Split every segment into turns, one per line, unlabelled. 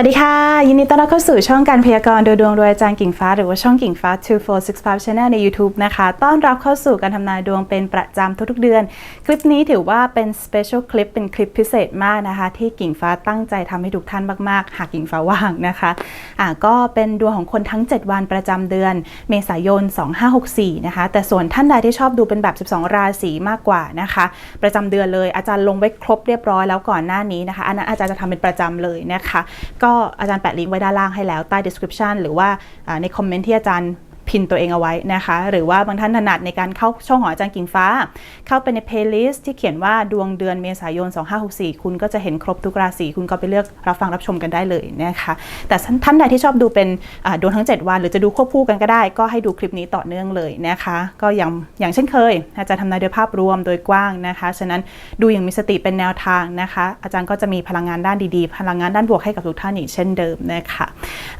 วัสดีค่ะ ยินดีต้อนรับเข้าสู่ช่องการพยากรณ์โดยดวงโดยอาจารย์กิ่งฟ้า หรือว่าช่องกิ่งฟ้า 2465 Channel ใน YouTube นะคะ ต้อนรับเข้าสู่การทำนายดวงเป็นประจำทุกๆเดือน คลิปนี้ถือว่าเป็น Special คลิปเป็นคลิปพิเศษมากนะคะ ที่กิ่งฟ้าตั้งใจทำให้ทุกท่านมากๆ หากกิ่งฟ้าว่างนะคะอ่าก็เป็นดวงของคนทั้ง 7 วันประจำเดือน เมษายน 2564 นะคะ แต่ส่วนท่านใดที่ชอบดูเป็นแบบ 12 ราศีมากกว่านะคะ ประจำเดือนเลยอาจารย์ลงไว้ครบเรียบร้อยแล้วก่อนหน้านี้นะคะอันนั้นอาจารย์จะทำเป็นประจำเลยนะคะก็็อาจารย์แปะลิงก์ไว้ด้านล่างให้แล้วใต้ description หรือว่าในคอมเมนต์ที่อาจารย์ พินตัวเองเอาไว้นะคะ หรือว่าบางท่านถนัดในการเข้าช่องของอาจารย์กิ่งฟ้า เข้าไปใน playlist ที่เขียนว่าดวงเดือนเมษายน 2564 คุณก็จะเห็นครบทุกราศีคุณก็ไปเลือกรับฟังรับชมกันได้เลยนะคะแต่ท่านใดที่ชอบดูเป็นดวงทั้ง 7 วัน หรือจะดูควบคู่กันก็ได้ ก็ให้ดูคลิปนี้ต่อเนื่องเลยนะคะ ก็อย่างอย่างเช่นเคย อาจารย์ทำนายโดยภาพรวมโดยกว้างนะคะฉะนั้นดูอย่างมีสติเป็นแนวทางนะคะ อาจารย์ก็จะมีพลังงานด้านดีๆ พลังงานด้านบวกให้กับทุกท่านอีกเช่นเดิมนะคะ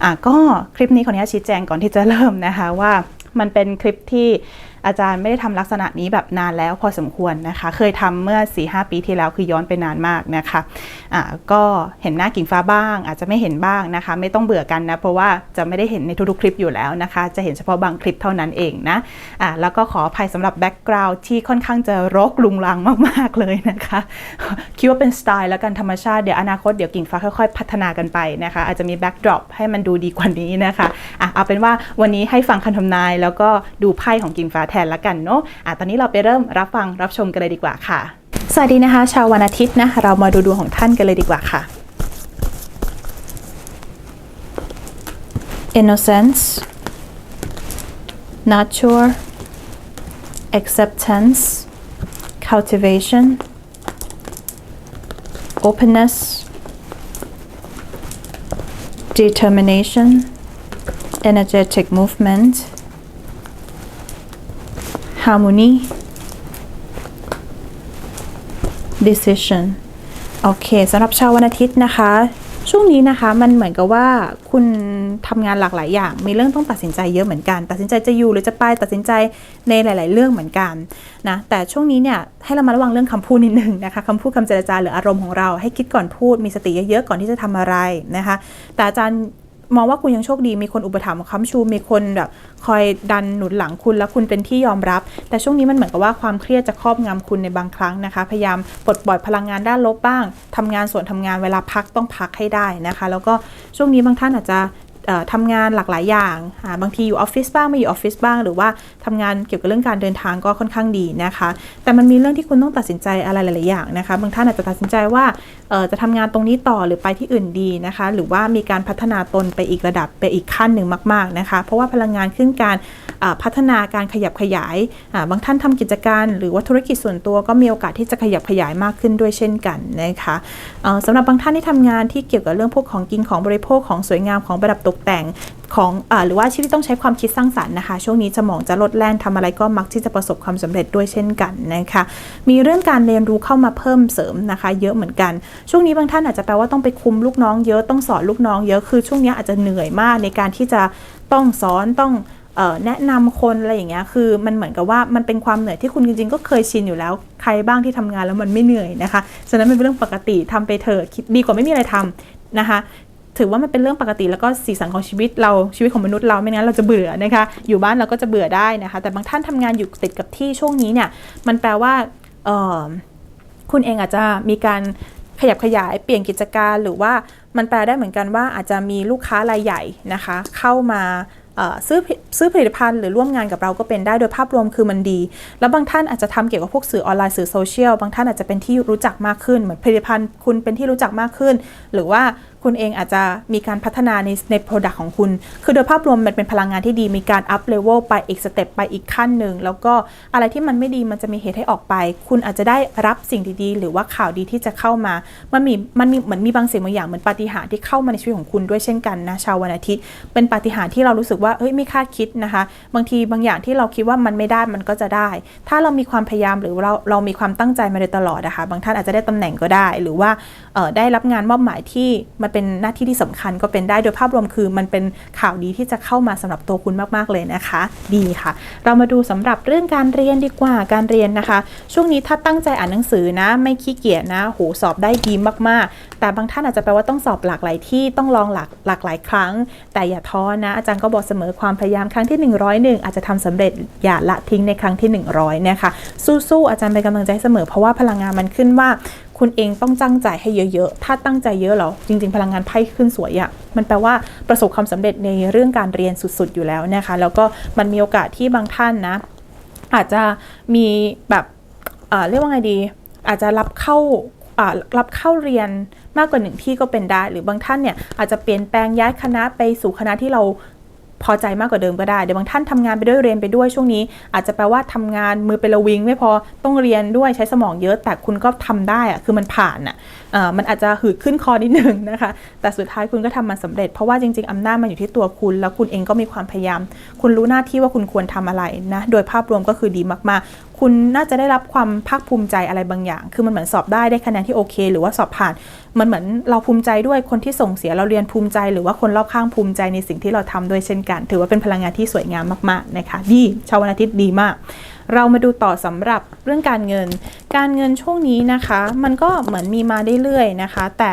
ะก็คลิปนี้ขออนุญาตชี้แจงก่อนที่จะเริ่มนะคะว่ามันเป็นคลิปที่ อาจารย์ไม่ได้ทำลักษณะนี้แบบนานแล้วพอสมควรนะคะ เคยทำเมื่อ 4-5 ปีที่แล้วคือย้อนไปนานมากนะคะอ่าก็เห็นหน้ากิ่งฟ้าบ้าง อาจจะไม่เห็นบ้างนะคะ ไม่ต้องเบื่อกันนะ เพราะว่าจะไม่ได้เห็นในทุกๆคลิปอยู่แล้วนะคะ จะเห็นเฉพาะบางคลิปเท่านั้นเองนะอ่าแล้วก็ขออภัยสำหรับแบ็กกราวด์ที่ค่อนข้างจะรกลุงลังมากๆเลยนะคะ คิดว่าเป็นสไตล์แล้วกันธรรมชาติเดี๋ยวอนาคตเดี๋ยวกิ่งฟ้าค่อยๆ พัฒนากันไปนะคะ อาจจะมีแบ็กดรอปให้มันดูดีกว่านี้นะคะอะเอาเป็นว่าวันนี้ให้ฟังคำทำนาย แล้วก็ดูไพ่ของกิ่งฟ้าแทนละกันเนาะอะตอนนี้เราไปเริ่มรับฟังรับชมกันเลยดีกว่าค่ะ สวัสดีนะคะชาววันอาทิตย์นะเรามาดูดวงของท่านกันเลยดีกว่าค่ะ innocence not sure acceptance cultivation openness determination energetic movement harmony decision โอเคสำหรับชาววันอาทิตย์นะคะ ช่วงนี้นะคะมันเหมือนกับว่าคุณทำงานหลากหลายอย่าง มีเรื่องต้องตัดสินใจเยอะเหมือนกัน ตัดสินใจจะอยู่หรือจะไปตัดสินใจในหลาย ๆ เรื่องเหมือนกันนะแต่ช่วงนี้เนี่ยให้เรามาระวังเรื่องคำพูดนิดนึงนะคะคำพูดคำเจรจาหรืออารมณ์ของเราให้คิดก่อนพูดมีสติเยอะ ๆ ก่อนที่จะทำอะไรนะคะแต่อาจารย์ มองว่าคุณยังโชคดีมีคนอุปถัมภ์ค้ำชู มีคนแบบคอยดันหนุนหลังคุณ แล้วคุณเป็นที่ยอมรับ แต่ช่วงนี้มันเหมือนกับว่าความเครียดจะครอบงำคุณในบางครั้งนะคะ พยายามปลดปล่อยพลังงานด้านลบบ้างทำงานส่วนทำงานเวลาพักต้องพักให้ได้นะคะ แล้วก็ช่วงนี้บางท่านอาจจะ ทำงานหลากหลายอย่างาบางทีอยู่ออฟฟิศบ้างไม่อยู่ออฟฟิศบ้าง หรือว่าทำงานเกี่ยวกับเรื่องการเดินทางก็ค่อนข้างดีนะคะ แต่มันมีเรื่องที่คุณต้องตัดสินใจอะไรหลายๆอย่างนะคะ บางท่านอาจจะตัดสินใจว่าจะทำงานตรงนี้ต่อหรือไปที่อื่นดีนะคะ หรือว่ามีการพัฒนาตนไปอีกระดับไปอีกขั้นหนึ่งมาก ๆนะคะ เพราะว่าพลังงานขึ้นการพัฒนาการขยับขยายาบางท่านทำกิจการ หรือว่าธุรกิจส่วนตัวก็มีโอกาสที่จะขยับขยายมากขึ้นด้วยเช่นกันนะคะเอ่อสำหรับบางท่านที่ทำงานที่เกี่ยวกับเรื่องพวกของกินของบริโภคของสวยงามของประดับตกแต่งของอหรือว่าชีพที่ต้องใช้ความคิดสร้างสรรค์นะคะ ช่วงนี้สมองจะลดแล่นทำอะไรก็มักที่จะประสบความสำเร็จด้วยเช่นกันนะคะ มีเรื่องการเรียนรู้เข้ามาเพิ่มเสริมนะคะ เยอะเหมือนกัน ช่วงนี้บางท่านอาจจะแปลว่าต้องไปคุมลูกน้องเยอะต้องสอนลูกน้องเยอะคือช่วงนี้อาจจะเหนื่อยมากในการที่จะต้องสอนต้องแนะนำคนอะไรอย่างเงี้ย คือมันเหมือนกับว่ามันเป็นความเหนื่อยที่คุณจริงๆ ก็เคยชินอยู่แล้ว ใครบ้างที่ทำงานแล้วมันไม่เหนื่อยนะคะ ฉะนั้นเป็นเรื่องปกติทำไปเถอะดดีกว่าไม่มีอะไรทำนะคะ ถือว่ามันเป็นเรื่องปกติแล้วก็สีสันของชีวิตเราชีวิตของมนุษย์เราไม่งั้นเราจะเบื่อนะคะ อยู่บ้านเราก็จะเบื่อได้นะคะ แต่บางท่านทำงานอยู่ติดกับที่ช่วงนี้เนี่ยมันแปลว่าคุณเองอาจจะมีการขยับขยายเปลี่ยนกิจการหรือว่ามันแปลได้เหมือนกันว่าอาจจะมีลูกค้ารายใหญ่นะคะ เข้ามา
ซื้อซื้อผลิตภัณฑ์หรือร่วมงานกับเราก็เป็นได้โดยภาพรวมคือมันดี แล้วบางท่านอาจจะทำเกี่ยวกับพวกสื่อออนไลน์สื่อโซเชียลบางท่านอาจจะเป็นที่รู้จักมากขึ้น เหมือนผลิตภัณฑ์คุณเป็นที่รู้จักมากขึ้น หรือว่าคุณเองอาจจะมีการพัฒนาในใน Product ของคุณ คือโดยภาพรวมมันเป็นพลังงานที่ดีมีการอัพเลเวลไปอีกสเต็ปไปอีกขั้นหนึ่ง แล้วก็อะไรที่มันไม่ดีมันจะมีเหตุให้ออกไป คุณอาจจะได้รับสิ่งดีๆ หรือว่าข่าวดีที่จะเข้ามา มันมีมันมีเหมือนมีบางสิ่งบางอย่างเหมือนปาฏิหาริย์ที่เข้ามาในชีวิตของคุณด้วยเช่นกันนะชาววันอาทิตย์ เป็นปาฏิหาริย์ที่เรารู้สึกว่าเอ้ยไม่คาดคิดนะคะ บางทีบางอย่างที่เราคิดว่ามันไม่ได้มันก็จะได้ ถ้าเรามีความพยายามหรือเราเรามีความตั้งใจมาโดยตลอดนะคะบางท่านอาจจะได้ตำแหน่งก็ได้ หรือว่าเออได้รับงานมอบหมายที่มันเป็นหน้าที่ที่สำคัญก็เป็นได้โดยภาพรวมคือ มันเป็นข่าวดีที่จะเข้ามาสำหรับตัวคุณมากๆเลยนะคะ ดีค่ะ เรามาดูสำหรับเรื่องการเรียนดีกว่าการเรียนนะคะ ช่วงนี้ถ้าตั้งใจอ่านหนังสือนะ ไม่ขี้เกียจนะโหสอบได้ดีมากๆ แต่บางท่านอาจจะแปลว่าต้องสอบหลากหลายที่ต้องลองหลากหลากหลายครั้ง แต่อย่าท้อนะอาจารย์ก็บอกเสมอความพยายามครั้งที่ 101 อาจจะทำสำเร็จอย่าละทิ้งในครั้งที่ 100นะคะสู้ๆอาจารย์เป็นกำลังใจเสมอเพราะว่าพลังงานมันขึ้นว่า คุณเองต้องตั้งใจให้เยอะๆ ถ้าตั้งใจเยอะแล้วจริง ๆ พลังงานไพ่ขึ้นสวยอะมันแปลว่าประสบความสำเร็จในเรื่องการเรียนสุดๆอยู่แล้วนะคะ แล้วก็มันมีโอกาสที่บางท่านนะ อาจจะมีแบบเรียกว่าไงดี อาจจะรับเข้ารับเข้าเรียนมากกว่าหนึ่งที่ก็เป็นได้ หรือบางท่านเนี่ยอาจจะเปลี่ยนแปลงย้ายคณะไปสู่คณะที่เรา พอใจมากกว่าเดิมก็ได้ เดี๋ยวบางท่านทำงานไปด้วยเรียนไปด้วยช่วงนี้ อาจจะแปลว่าทำงานมือเป็นระวิง ไม่พอต้องเรียนด้วยใช้สมองเยอะ แต่คุณก็ทำได้อะคือมันผ่านอะอ่อมันอาจจะหืดขึ้นคอนิดนึงนะคะ แต่สุดท้ายคุณก็ทำมันสำเร็จ เพราะว่าจริง ๆอำนาจมันอยู่ที่ตัวคุณ แล้วคุณเองก็มีความพยายาม คุณรู้หน้าที่ว่าคุณควรทำอะไรนะ โดยภาพรวมก็คือดีมากๆ คุณน่าจะได้รับความภาคภูมิใจอะไรบางอย่าง คือมันเหมือนสอบได้ได้คะแนนที่โอเค หรือว่าสอบผ่าน มันเหมือนเราภูมิใจด้วยคนที่ส่งเสียเราเรียนภูมิใจ หรือว่าคนรอบข้างภูมิใจในสิ่งที่เราทำด้วยเช่นกัน ถือว่าเป็นพลังงานที่สวยงามมากๆนะคะดีชาววันอาทิตย์ดีมาก เรามาดูต่อสำหรับเรื่องการเงิน การเงินช่วงนี้นะคะ มันก็เหมือนมีมาเรื่อยๆนะคะ แต่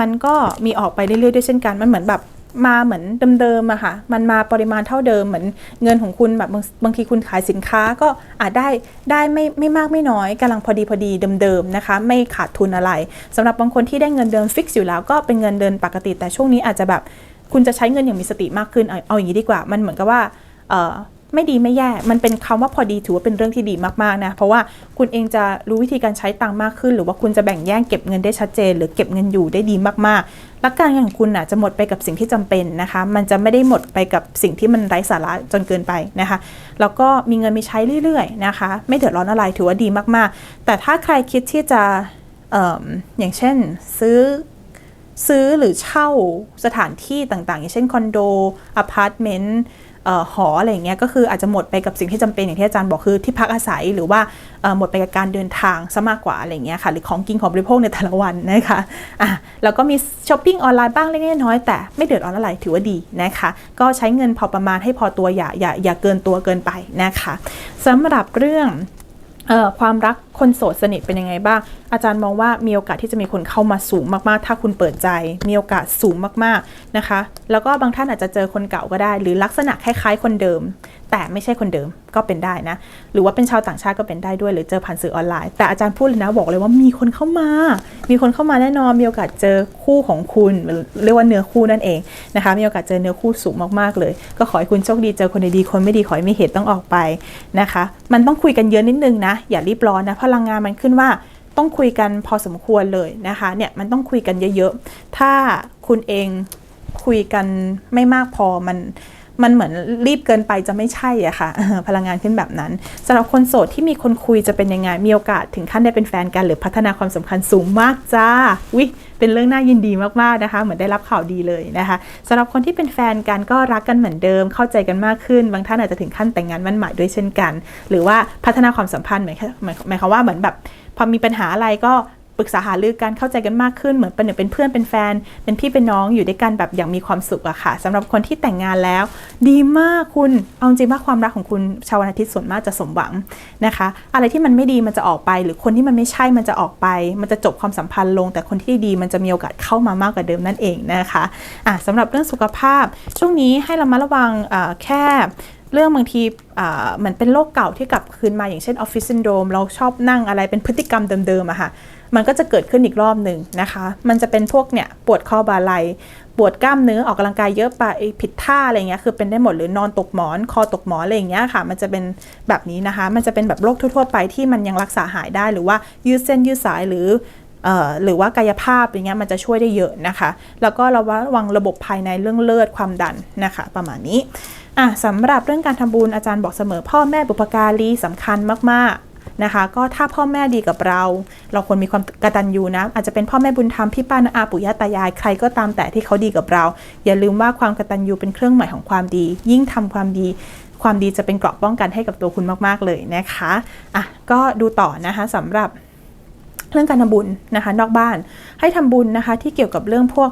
มันก็มีออกไปเรื่อยๆด้วยเช่นกันมันเหมือนแบบ มาเหมือนเดิมๆอะค่ะ มันมาปริมาณเท่าเดิมเหมือนเงินของคุณแบบบางบางทีคุณขายสินค้าก็อาจได้ได้ไม่ไม่มากไม่น้อยกำลังพอดีพอดีเดิมๆนะคะ ไม่ขาดทุนอะไรสำหรับบางคนที่ได้เงินเดือนฟิกซ์อยู่แล้วก็เป็นเงินเดือนปกติ แต่ช่วงนี้อาจจะแบบคุณจะใช้เงินอย่างมีสติมากขึ้นเอาเอาอย่างนี้ดีกว่า มันเหมือนกับว่า ไม่ดีไม่แย่ มันเป็นคำว่าพอดีถือว่าเป็นเรื่องที่ดีมากๆนะ เพราะว่าคุณเองจะรู้วิธีการใช้ตังค์มากขึ้น หรือว่าคุณจะแบ่งแย่งเก็บเงินได้ชัดเจน หรือเก็บเงินอยู่ได้ดีมากๆ และการเงินของคุณน่ะจะหมดไปกับสิ่งที่จำเป็นนะคะ มันจะไม่ได้หมดไปกับสิ่งที่มันไร้สาระจนเกินไปนะคะ แล้วก็มีเงินมีใช้เรื่อยๆนะคะ ไม่เดือดร้อนอะไรถือว่าดีมากๆ แต่ถ้าใครคิดที่จะอออย่างเช่น ซื้อ ซื้อหรือเช่าสถานที่ต่างๆ อย่างเช่นคอนโดอพาร์ตเมนต์หออะไรอย่างเงี้ยก็คืออาจจะหมดไปกับสิ่งที่จำเป็นอย่างที่อาจารย์บอกคือที่พักอาศัยหรือว่าหมดไปกับการเดินทางซะมากกว่าอะไรเงี้ยค่ะหรือของกินของบริโภคในแต่ละวันนะคะอะแล้วก็มีช้อปปิ้งออนไลน์บ้างเล็กน้อยแต่ไม่เดือดร้อนอะไรถือว่าดีนะคะก็ใช้เงินพอประมาณให้พอตัวอย่าอย่าอย่าเกินตัวเกินไปนะคะสำหรับเรื่อง ความรักคนโสดสนิทเป็นยังไงบ้าง อาจารย์มองว่ามีโอกาสที่จะมีคนเข้ามาสูงมากๆ ถ้าคุณเปิดใจ มีโอกาสสูงมากๆนะคะ แล้วก็บางท่านอาจจะเจอคนเก่าก็ได้ หรือลักษณะคล้ายๆ คนเดิม แต่ไม่ใช่คนเดิมก็เป็นได้นะ หรือว่าเป็นชาวต่างชาติก็เป็นได้ด้วย หรือเจอผ่านสื่อออนไลน์ แต่อาจารย์พูดเลยนะบอกเลยว่ามีคนเข้ามา มีคนเข้ามาแน่นอน มีโอกาสเจอคู่ของคุณ เรียกว่าเนื้อคู่นั่นเองนะคะ มีโอกาสเจอเนื้อคู่สูงมากๆเลย ก็ขอให้คุณโชคดีเจอคนดีๆคนไม่ดีขอให้ไม่เหตุต้องออกไปนะคะ มันต้องคุยกันเยอะนิดนึงนะ อย่ารีบร้อนนะพลังงานมันขึ้นว่าต้องคุยกันพอสมควรเลยนะคะเนี่ยมันต้องคุยกันเยอะๆ ถ้าคุณเองคุยกันไม่มากพอมัน มันเหมือนรีบเกินไปจะไม่ใช่อะค่ะพลังงานขึ้นแบบนั้นสำหรับคนโสดที่มีคนคุยจะเป็นยังไงมีโอกาสถึงขั้นได้เป็นแฟนกันหรือพัฒนาความสัมพันธ์สูงมากจ้าวิเป็นเรื่องน่ายินดีมากๆนะคะ เหมือนได้รับข่าวดีเลยนะคะสำหรับคนที่เป็นแฟนกันก็รักกันเหมือนเดิม เข้าใจกันมากขึ้น บางท่านอาจจะถึงขั้นแต่งงานมั่นหมายด้วยเช่นกัน หรือว่าพัฒนาความสัมพันธ์หมายหมายหมายความว่าเหมือนแบบพอมีปัญหาอะไรก็ ปรึกษาหารือกันเข้าใจกันมากขึ้นเหมือนเป็นหนึ่งเป็นเพื่อนเป็นแฟน เป็นพี่เป็นน้องอยู่ด้วยกันแบบอย่างมีความสุขอะค่ะสำหรับคนที่แต่งงานแล้ว ดีมากคุณเอาจริงว่าความรักของคุณชาววันอาทิตย์ส่วนมากจะสมหวังนะคะ อะไรที่มันไม่ดีมันจะออกไป หรือคนที่มันไม่ใช่มันจะออกไป มันจะจบความสัมพันธ์ลง แต่คนที่ดีมันจะมีโอกาสเข้ามามากกว่าเดิมนั่นเองนะคะอะสำหรับเรื่องสุขภาพช่วงนี้ให้เรามาระวังแค่เรื่องบางทีอ่าเหมือนเป็นโรคเก่าที่กลับคืนมาอย่างเช่นออฟฟิศซินโดรมเราชอบนั่งอะไรเป็นพฤติกรรมเดิมๆอะค่ะมันก็จะเกิดขึ้นอีกรอบหนึ่งนะคะ มันจะเป็นพวกเนี่ยปวดคอบ่าไหล่ปวดกล้ามเนื้อออกกำลังกายเยอะไปผิดท่าอะไรเงี้ยคือเป็นได้หมดหรือนอนตกหมอน คอตกหมอนอะไรอย่างเงี้ยค่ะ มันจะเป็นแบบนี้นะคะ มันจะเป็นแบบโรคทั่ว ๆ ไปที่มันยังรักษาหายได้หรือว่ายืดเส้นยืดสายหรือหรือว่ากายภาพอย่างเงี้ยมันจะช่วยได้เยอะนะคะ แล้วก็ระวังระบบภายในเรื่องเลือดความดันนะคะ ประมาณนี้อะสำหรับเรื่องการทำบุญอาจารย์บอกเสมอ พ่อแม่บุพการีสำคัญมากๆนะคะ ก็ถ้าพ่อแม่ดีกับเรา เราควรมีความกตัญญูนะ อาจจะเป็นพ่อแม่บุญธรรมพี่ป้านาอาปู่ย่าตายายใครก็ตามแต่ที่เขาดีกับเรา อย่าลืมว่าความกตัญญูเป็นเครื่องหมายของความดี ยิ่งทำความดีความดีจะเป็นเกราะป้องกันให้กับตัวคุณมาก ๆ เลยนะคะอะก็ดูต่อนะคะสำหรับเรื่องการทำบุญนะคะ นอกบ้านให้ทำบุญนะคะที่เกี่ยวกับเรื่องพวก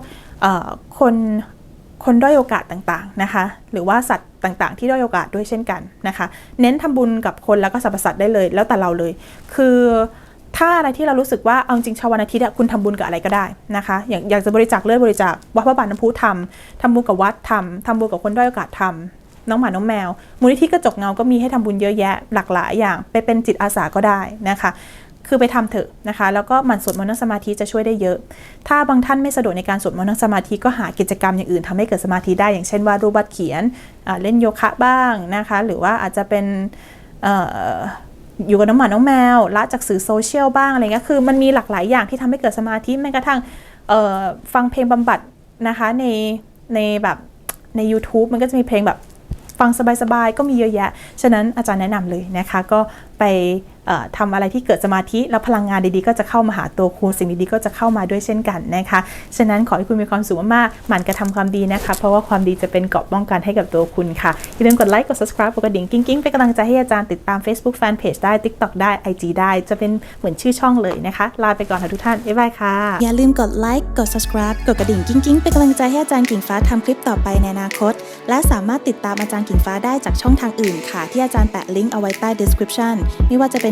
คนคนด้อยโอกาสต่างๆนะคะ หรือว่าสัตว์ต่างๆ ที่ด้อยโอกาสด้วยเช่นกันนะคะ เน้นทำบุญกับคนแล้วก็สรรพสัตว์ได้เลย แล้วแต่เราเลย คือ ถ้าอะไรที่เรารู้สึกว่าเอาจริงชาววันอาทิตย์คุณทำบุญกับอะไรก็ได้นะคะ อย่างอยากจะบริจาคเลือดบริจาควัดพระบาทน้ำพุทำทำบุญกับวัดทำทำบุญกับคนด้อยโอกาสทำน้องหมาน้องแมว มูลนิธิกระจกเงาก็มีให้ทำบุญเยอะแยะหลากหลายอย่าง ไปเป็นจิตอาสาก็ได้นะคะ คือไปทำเถอะนะคะ แล้วก็หมั่นสวดมนต์นั่งสมาธิจะช่วยได้เยอะ ถ้าบางท่านไม่สะดวกในการสวดมนต์นั่งสมาธิก็หากิจกรรมอย่างอื่นทำให้เกิดสมาธิได้อย่างเช่นวาดรูปวาดเขียนเล่นโยคะบ้างนะคะ หรือว่าอาจจะเป็น อยู่กับน้องหมาน้องแมวละจากสื่อโซเชียลบ้างอะไรเงี้ยคือมันมีหลากหลายอย่างที่ทำให้เกิดสมาธิแม้กระทั่งฟังเพลงบำบัดนะคะในในแบบใน YouTube มันก็จะมีเพลงแบบฟังสบายๆ ก็มีเยอะแยะ ฉะนั้นอาจารย์แนะนำเลยนะคะ ก็ไป ทำอะไรที่เกิดสมาธิแล้วพลังงานดีๆ ก็จะเข้ามาหาตัวคุณสิ่งดีๆก็จะเข้ามาด้วยเช่นกันนะคะ ฉะนั้นขอให้คุณมีความสุขมากๆหมั่นกระทำความดีนะคะ เพราะว่าความดีจะเป็นเกราะป้องกันให้กับตัวคุณค่ะอย่าลืมกดไลค์กด subscribe กดกระดิ่งกิ้งๆเป็นกำลังใจให้อาจารย์ติดตาม Facebook Fanpage ได้ TikTok ได้ IG ได้จะเป็นเหมือนชื่อช่องเลยนะคะ ลาไปก่อนค่ะทุกท่านบ๊ายบายค่ะ
อย่าลืมกดไลค์กด subscribe กดกระดิ่งกิ้งกิ้งเป็นกำลังใจให้อาจารย์กิ่งฟ้าทำคลิปต่อไปในอนาคต และสามารถติดตามอาจารย์กิ่งฟ้าได้จากช่องทางอื่นค่ะ ที่อาจารย์แปะลิงก์เอาไว้ใต้ description ไม่ว่าจะเป็น